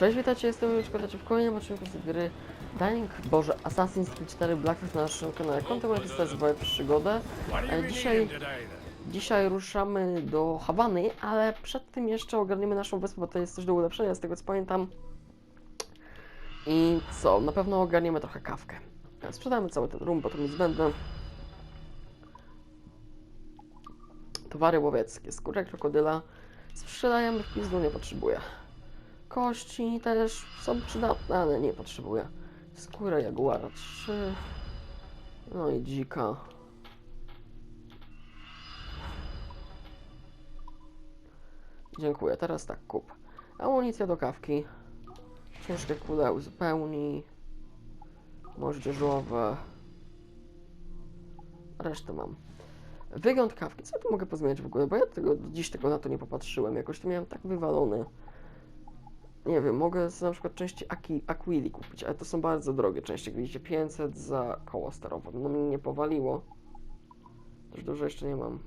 Cześć, witajcie, jestem już witajcie w kolejnym odcinku z gry Dying, Boże, Assassin's Creed 4 Black Flag na naszym kanale. Kontynuujemy tę swoją przygodę. E, dzisiaj, dzisiaj ruszamy do Hawany, ale przed tym jeszcze ogarniemy naszą wyspę, bo to jest coś do ulepszenia, z tego co pamiętam. I co, na pewno ogarniemy trochę kawkę. E, Sprzedamy cały ten rum, bo to mi zbędne. Towary łowieckie, skórę krokodyla. Sprzedajemy w pizdu, nie potrzebuję. Kości też są przydatne, ale nie potrzebuję. Skórę jaguara 3. No i dzika. Dziękuję, teraz tak kup. Amunicja do kawki. Ciężkie kule uzupełnij. Moździerzowe. Resztę mam. Wygląd kawki. Co ja tu mogę pozmieniać w ogóle? Bo ja tego, dziś tego na to nie popatrzyłem. Jakoś to miałem tak wywalony. Nie wiem, mogę na przykład części Aki, Aquili kupić, ale to są bardzo drogie części. Widzicie, 500 za koło sterowe. No mnie nie powaliło. Też dużo jeszcze nie mam.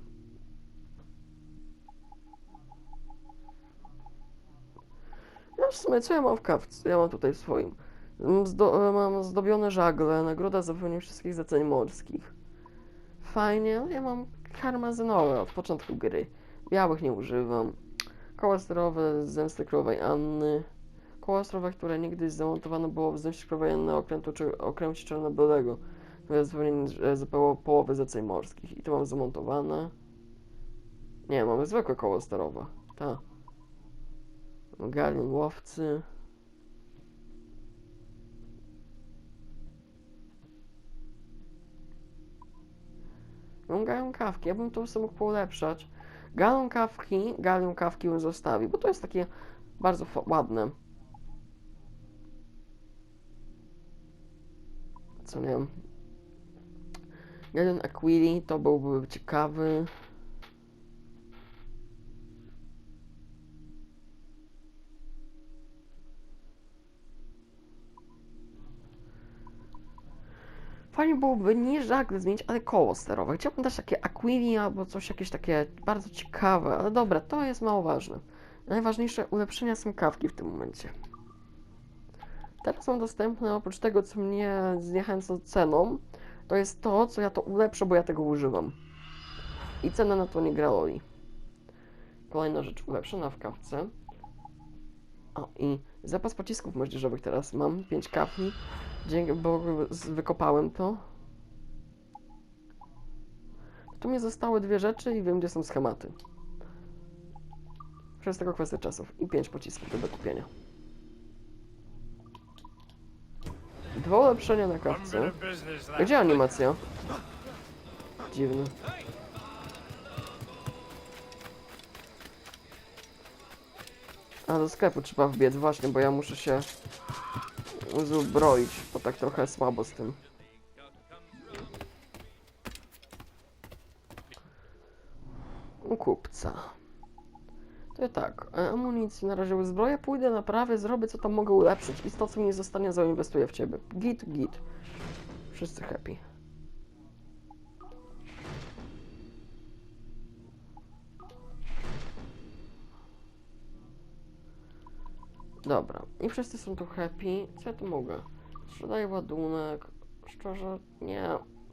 Ja w sumie, co ja mam w kawce? Ja mam tutaj w swoim. Mam Zdo mam zdobione żagle, nagroda za wypełnienie wszystkich zleceń morskich. Fajnie, ale ja mam karmazynowe od początku gry. Białych nie używam. Koła sterowe z zemsty królowej Anny. Koła sterowe, które niegdyś zamontowane było w zemście królowej Anny okrętu czy okręcie czarnobylego. Jest zupełnie e, za poło- połowy zleceń morskich. I to mam zamontowane. Nie, mamy zwykłe koło sterowe. Ta. Galion łowcy. Mam galion kawki, ja bym to sobie mógł polepszać. Galon kawki, galion kawki bym zostawił, bo to jest takie bardzo ładne. Co nie. Galion Aquili to byłby ciekawy. Fajnie byłoby nie żagle zmienić, ale koło sterowe. Chciałbym też takie Aquili albo coś jakieś takie bardzo ciekawe, ale dobra, to jest mało ważne. Najważniejsze ulepszenia są kawki w tym momencie. Teraz są dostępne oprócz tego, co mnie zniechęca ceną, to jest to, co ja to ulepszę, bo ja tego używam. I cena na to nie gra roli. Kolejna rzecz ulepszona w kawce. O, i zapas pocisków moździerzowych teraz mam, 5 kafli, dzięki, bo wykopałem to. Tu mi zostały dwie rzeczy i wiem, gdzie są schematy. Przez tego kwestia czasów. I 5 pocisków do kupienia. Dwa ulepszenia na kawce. Gdzie animacja? Dziwny. A do sklepu trzeba wbiec właśnie, bo ja muszę się uzbroić, bo tak trochę słabo z tym. U kupca. To tak, e, amunicji na razie uzbroję, pójdę naprawię, zrobię co tam mogę ulepszyć i to co mi nie zostanie zainwestuję w ciebie. Git, git. Wszyscy happy. Dobra, i wszyscy są tu happy. Co ja tu mogę? Sprzedaję ładunek. Szczerze, nie.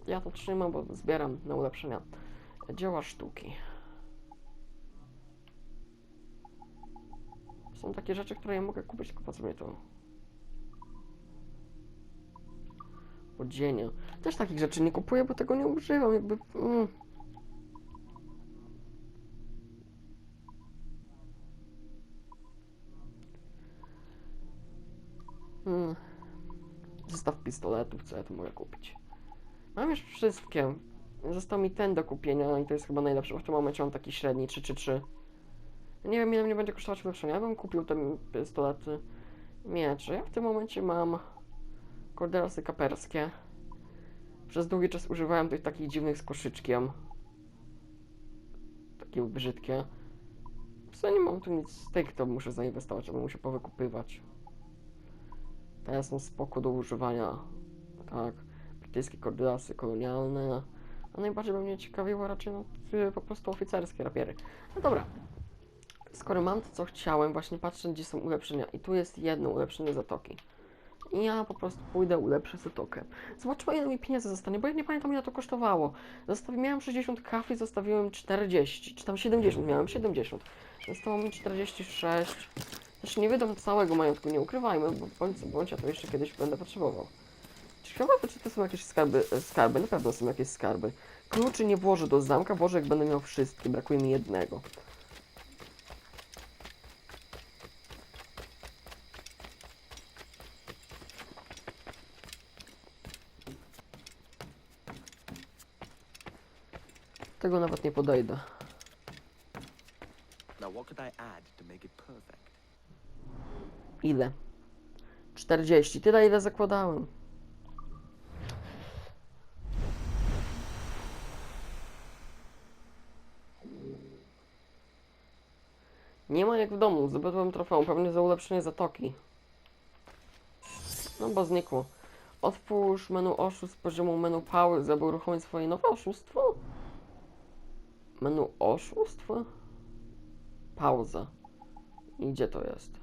Ja to trzymam, bo zbieram na ulepszenia. Dzieła sztuki. Są takie rzeczy, które ja mogę kupić, tylko po co mnie to? Odzienia. Też takich rzeczy nie kupuję, bo tego nie używam, jakby... Mm. Mm. Zestaw pistoletów, co ja tu mogę kupić? Mam już wszystkie. Został mi ten do kupienia i to jest chyba najlepszy, w tym momencie mam taki średni 3 3 3. Nie wiem ile mnie będzie kosztować ulepszenia. Ja bym kupił te pistolety miecze. Ja w tym momencie mam korderasy kaperskie. Przez długi czas używałem tych takich dziwnych z koszyczkiem. Takie brzydkie. Co nie mam tu nic z tych, to muszę zainwestować, albo muszę powykupywać. Te są spoko do używania. Tak. Brytyjskie korderasy kolonialne. A najbardziej by mnie ciekawiło raczej no, po prostu oficerskie rapiery. No dobra. Skoro mam to, co chciałem, właśnie patrzę, gdzie są ulepszenia. I tu jest jedno ulepszenie zatoki. I ja po prostu pójdę, ulepszę zatokę. Zobaczymy, ile mi pieniędzy zostanie, bo ja nie pamiętam, ile to kosztowało. Zostawi, miałem 60 kafli, zostawiłem 40, czy tam 70, miałem 70. Zostało mi 46. Znaczy nie wydam całego majątku, nie ukrywajmy, bo bądź bądź, ja to jeszcze kiedyś będę potrzebował. Ciekawe, czy to są jakieś skarby, skarby, na pewno są jakieś skarby. Kluczy nie włożę do zamka, włożę jak będę miał wszystkie, brakuje mi jednego. Tego nawet nie podejdę. Ile? 40. Tyle, ile zakładałem. Nie ma jak w domu. Zdobyłem trofeum, pewnie za ulepszenie zatoki. No bo znikło. Otwórz menu oszustw z poziomu menu power, aby uruchomić swoje nowe oszustwo? Menu oszustw? Pauza. I gdzie to jest?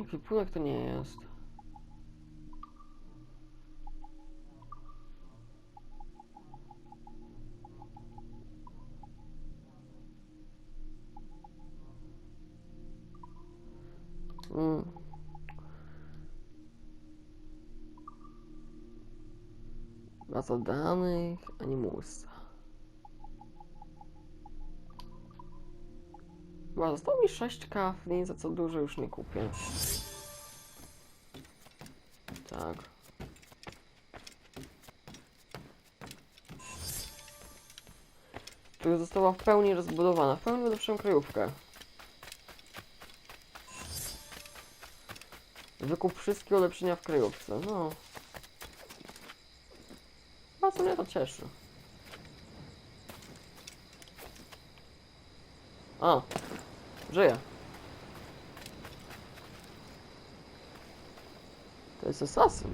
Ekwipunek to nie jest. Mm. Baza danych, animusa. Chyba zostało mi 6 kafli, za co dużo już nie kupię. Tak. Tu została w pełni rozbudowana, w pełni lepszą. Wykup wszystkie ulepszenia w kryjówce, no. Bardzo mnie to cieszy. A, żyje. To jest asasyn.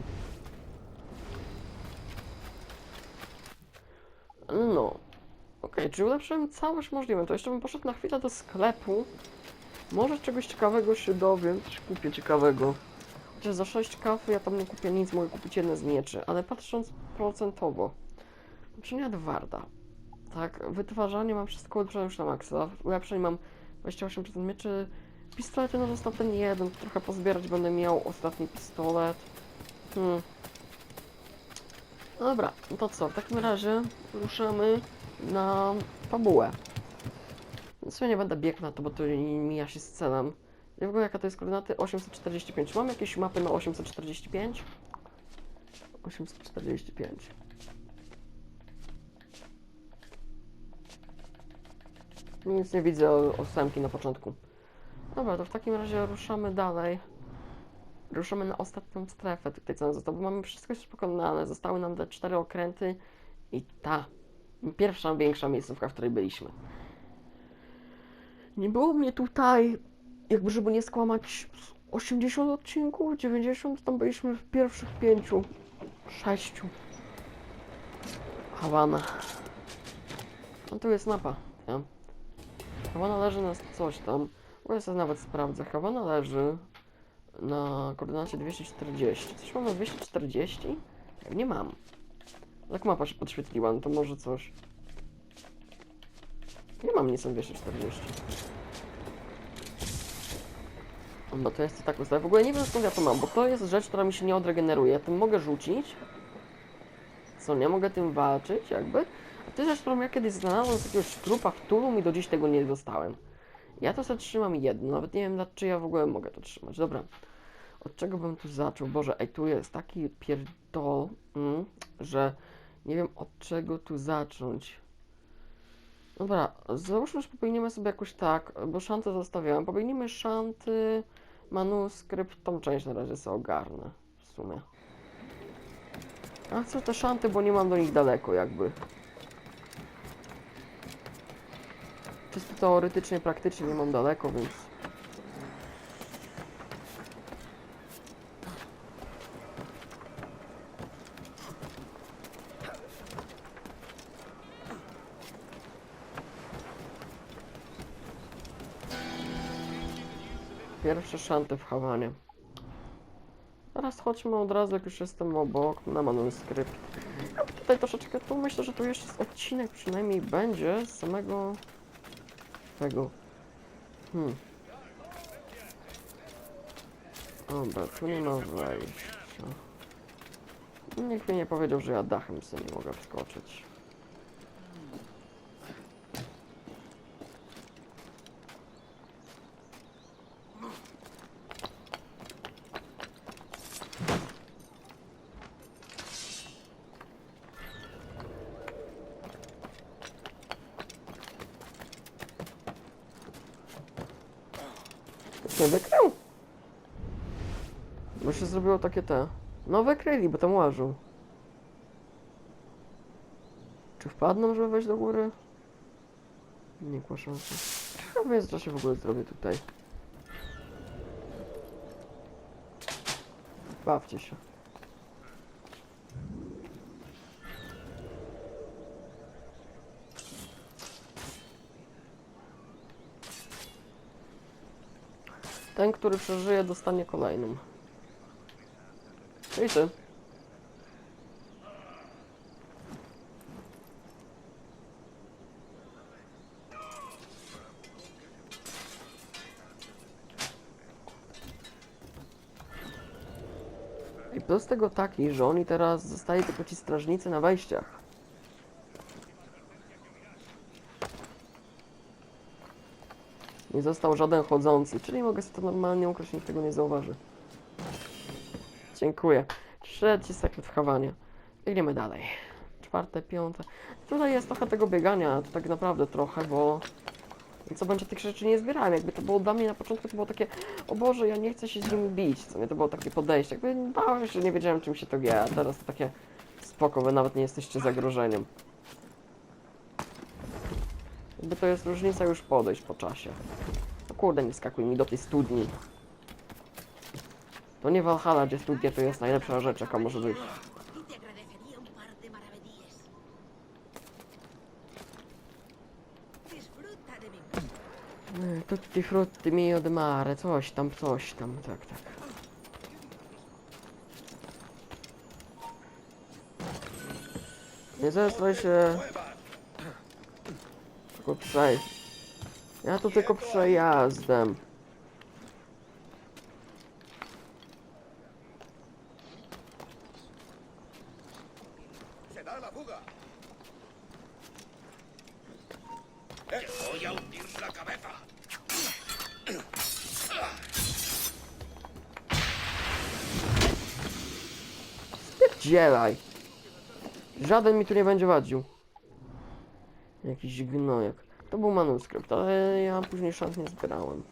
No. Okej, czyli ulepszyłem całość możliwe. To jeszcze bym poszedł na chwilę do sklepu. Może czegoś ciekawego się dowiem, coś kupię ciekawego. Chociaż za 6 kawy ja tam nie kupię nic, mogę kupić jedne z mieczy, ale patrząc procentowo. Ulepszenia Edwarda. Tak, wytwarzanie mam wszystko ulepszone już na maksa. Ulepszeń mam 28% mieczy. Pistolety no został ten jeden, trochę pozbierać będę miał ostatni pistolet. Hmm. No dobra, to co, w takim razie ruszamy na fabułę. Więc ja nie będę biegł na to, bo to mija się z celem. I w ogóle jaka to jest koordynaty? 845. Mam jakieś mapy na 845? 845. Nic nie widzę ósemki na początku. Dobra, to w takim razie ruszamy dalej. Ruszamy na ostatnią strefę tutaj, co nam zostało, bo mamy wszystko już pokonane. Zostały nam te cztery okręty i ta pierwsza, większa miejscówka, w której byliśmy. Nie było mnie tutaj, jakby żeby nie skłamać, z 80 odcinków, 90, tam byliśmy w pierwszych pięciu, sześciu. Hawana. No tu jest mapa, nie? Hawana leży na coś tam. Bo sobie nawet sprawdzę. Hawana leży na koordynacie 240. Coś mam na 240? Nie mam. Jak mapa się podświetliła, no to może coś. Nie mam nic na 240. No to jest tak ustawione. W ogóle nie wiem skąd ja to mam, bo to jest rzecz, która mi się nie odregeneruje. Tym mogę rzucić. Co nie mogę tym walczyć, jakby. A to jest rzecz, którą ja kiedyś znalazłem z jakiegoś trupa w Tulum i do dziś tego nie dostałem. Ja to sobie trzymam jedno, nawet nie wiem czy ja w ogóle mogę to trzymać. Dobra. Od czego bym tu zaczął? Boże, ej, tu jest taki pierdol, mm, że nie wiem od czego tu zacząć. Dobra, załóżmy, że popełnimy sobie jakoś tak, bo szanty zostawiałem. Popełnimy szanty, manuskrypt, tą część na razie sobie ogarnę w sumie. A chcę te szanty, bo nie mam do nich daleko jakby. Czysto teoretycznie, praktycznie nie mam daleko, więc... Pierwsze szanty w Hawanie. Teraz chodźmy od razu, jak już jestem obok, na manuskrypt. Ja Tutaj troszeczkę, tu myślę, że tu jeszcze odcinek przynajmniej będzie z samego tego. Hmm. Dobra, tu nie ma wejścia. Nikt mi nie powiedział, że ja dachem sobie nie mogę wskoczyć. Nie wykrył. Bo się zrobiło takie te. No wykryli, bo tam łażą. Czy wpadną, żeby wejść do góry? Nie kła szansy. No więc co się w ogóle zrobię tutaj. Bawcie się. Ten, który przeżyje, dostanie kolejną. I ty. I plus tego taki, że oni teraz zostali tylko ci strażnicy na wejściach. Nie został żaden chodzący, czyli mogę sobie to normalnie ukraść, nikt tego nie zauważy. Dziękuję. Trzeci sekret w Hawanie. Idziemy dalej. Czwarte, piąte. Tutaj jest trochę tego biegania, to tak naprawdę trochę, bo co będzie tych rzeczy nie zbierałem. Jakby to było dla mnie na początku, to było takie, o Boże, ja nie chcę się z nimi bić. Co nie, to było takie podejście. Jakby bałem się, że nie wiedziałem czym się to gie, a teraz to takie spoko, wy nawet nie jesteście zagrożeniem. Jakby to jest różnica już podejść po czasie. Kurde, nie skakuj mi do tej studni. To nie Valhalla, gdzie studnia to jest najlepsza rzecz, jaka może być. Mi Eh, Tutti frutti mio de mare, coś tam, coś tam, tak, tak. Nie zesraj się. Tylko przejść. Ja tu tylko przejazdem. Spierdzielaj. Żaden mi tu nie będzie wadził. Jakiś gnojek. To był manuskrypt, ale ja później szans nie zbierałem.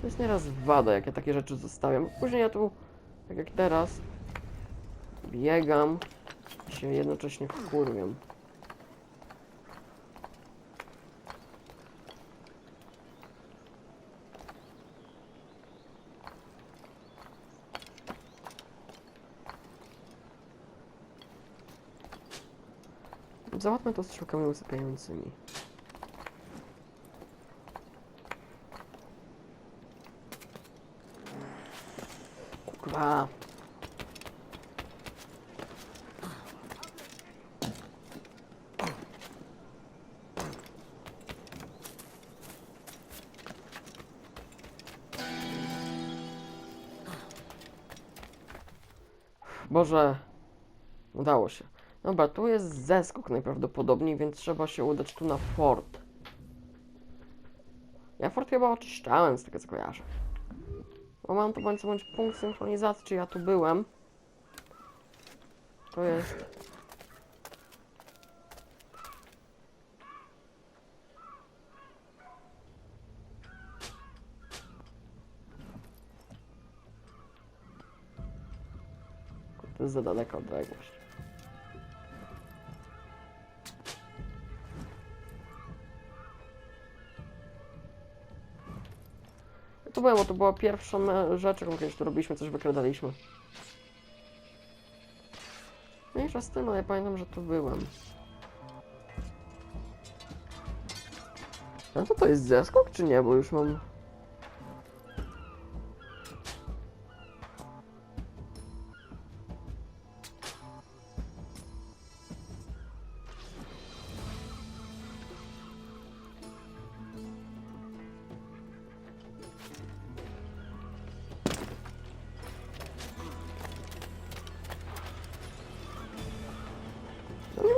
To jest nieraz wada, jak ja takie rzeczy zostawiam. Później ja tu, tak jak teraz, biegam i się jednocześnie wkurwiam. Załatwmy to strzałkami usypiającymi. Kurwa. Boże, udało się. Dobra, tu jest zeskok najprawdopodobniej, więc trzeba się udać tu na fort. Ja fort chyba oczyszczałem z tego co kojarzę. Bo mam tu bądź bądź punkt synchronizacji, czy ja tu byłem. To jest... To jest za daleka odległość. To było, to była pierwsza e, rzecz, jaką kiedyś tu robiliśmy, coś wykradaliśmy. Mniejsza z tym, ale ja pamiętam, że tu byłem. A to to jest zeskok, czy nie? Bo już mam...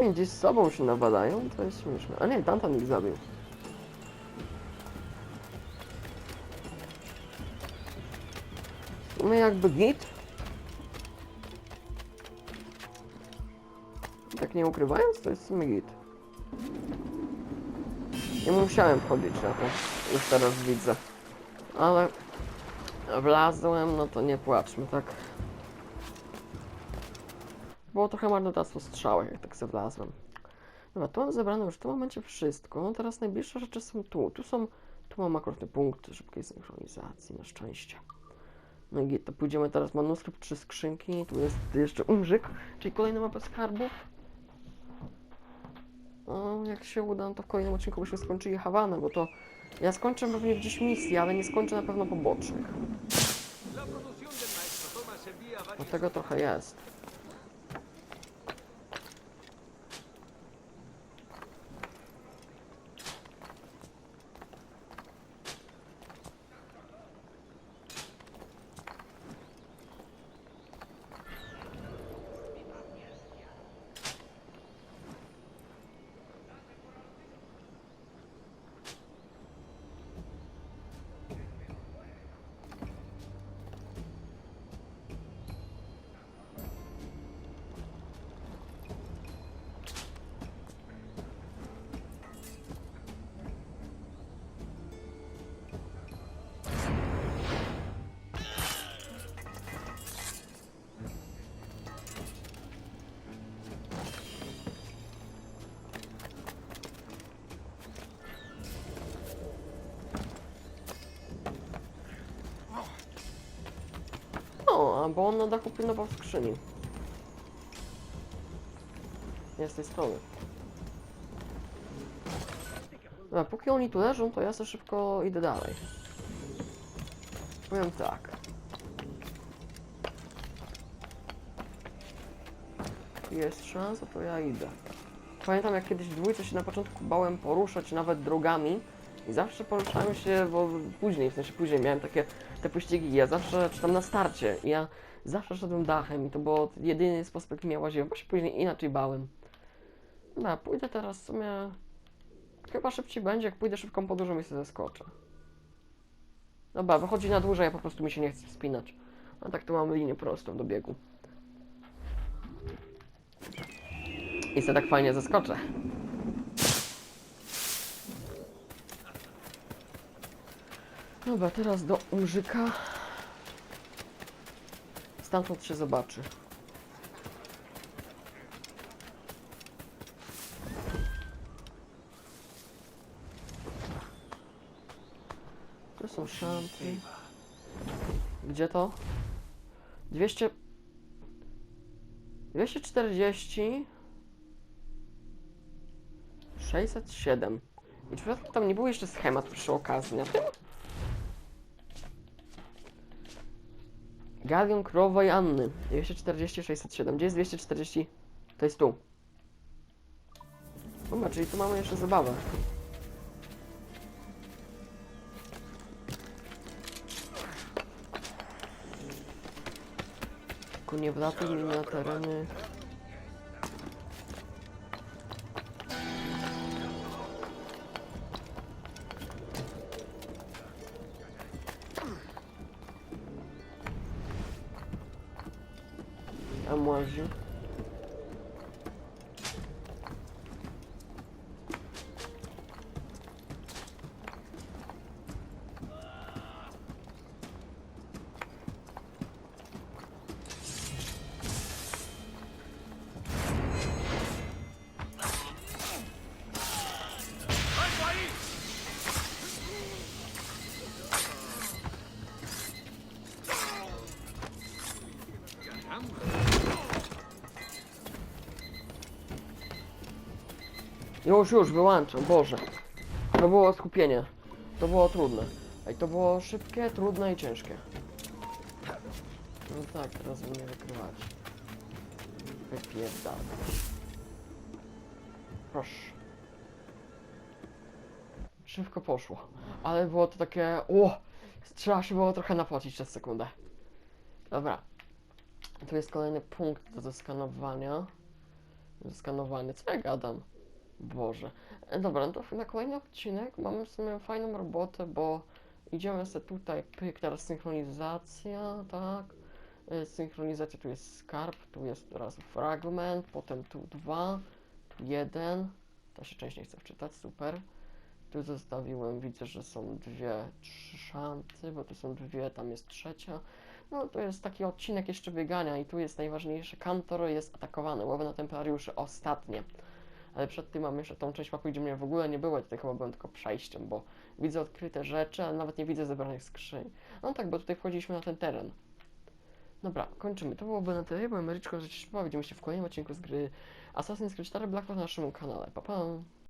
Wiem, gdzieś z sobą się nawalają, to jest śmieszne. A nie, tamten ich zabił. No jakby git. Tak nie ukrywając, to jest w git. Nie musiałem wchodzić na to, już teraz widzę. Ale wlazłem, no to nie płaczmy, tak? Było trochę marnotrawstwo strzałek, jak tak sobie wlazłem. Dobra, tu mam zebrane już w tym momencie wszystko. No teraz najbliższe rzeczy są tu. Tu są, tu mam akurat te punkty szybkiej synchronizacji, na szczęście. No i to pójdziemy teraz manuskrypt, trzy skrzynki, tu jest jeszcze umrzyk, czyli kolejna mapa skarbów. No, jak się uda, no to w kolejnym odcinku byśmy skończyli Hawanę, bo to ja skończę pewnie gdzieś misję, ale nie skończę na pewno pobocznych. Bo tego trochę jest. Bo on na dachu pilnował skrzyni. Nie z tej strony. Dobra, póki oni tu leżą, to ja sobie szybko idę dalej. Powiem tak. Jest szansa, to ja idę. Pamiętam jak kiedyś dwójce się na początku bałem poruszać nawet drogami i zawsze poruszałem się, bo później, w sensie później miałem takie te pościgi, ja zawsze, czy tam na starcie, ja zawsze szedłem dachem i to było jedyny sposób, jaki mnie łaziłem, bo się później inaczej bałem. Dobra, pójdę teraz w sumie... Chyba szybciej będzie, jak pójdę szybką podróżą i sobie zeskoczę. Dobra, wychodzi na dłużej, a po prostu mi się nie chce wspinać. A tak to mam linię prostą do biegu. I sobie tak fajnie zaskoczę. Dobra, teraz do umrzyka. Stamtąd się zobaczy. Tu są szanty. Gdzie to? 200... 240... 607. I czy tam nie był jeszcze schemat przy okazji na tym? Galion Królowej Anny. 240, 607. Gdzie jest 240? To jest tu. Dobra, czyli tu mamy jeszcze zabawę. Tylko nie wlatuj mi na tereny. Tam łazi. Już, już, wyłączam, Boże. To było skupienie. To było trudne. Ej, to było szybkie, trudne i ciężkie. No tak, teraz mnie wykrywać. Wypierdalać. Proszę. Szybko poszło. Ale było to takie... O! Trzeba się było trochę napocić przez sekundę. Dobra. Tu jest kolejny punkt do zeskanowania. Zeskanowanie. Co ja gadam? Boże. E, Dobra, no to na kolejny odcinek mamy w sumie fajną robotę, bo idziemy sobie tutaj, pyk, teraz synchronizacja, tak. E, Synchronizacja, tu jest skarb, tu jest teraz fragment, potem tu dwa, tu jeden. Ta się część nie chce wczytać, super. Tu zostawiłem, widzę, że są dwie trzy szanty, bo tu są dwie, tam jest trzecia. No to jest taki odcinek jeszcze biegania i tu jest najważniejsze. Kantor jest atakowany, łowy na templariuszy, ostatnie. Ale przed tym mam jeszcze tą część mapy, gdzie mnie w ogóle nie było, tutaj chyba byłem tylko przejściem, bo widzę odkryte rzeczy, ale nawet nie widzę zebranych skrzyń. No tak, bo tutaj wchodziliśmy na ten teren. Dobra, kończymy. To byłoby na tyle. Byłem Mericzko, że się Widzimy się w kolejnym odcinku z gry Assassin's Creed 4 Black na naszym kanale. Pa, pa.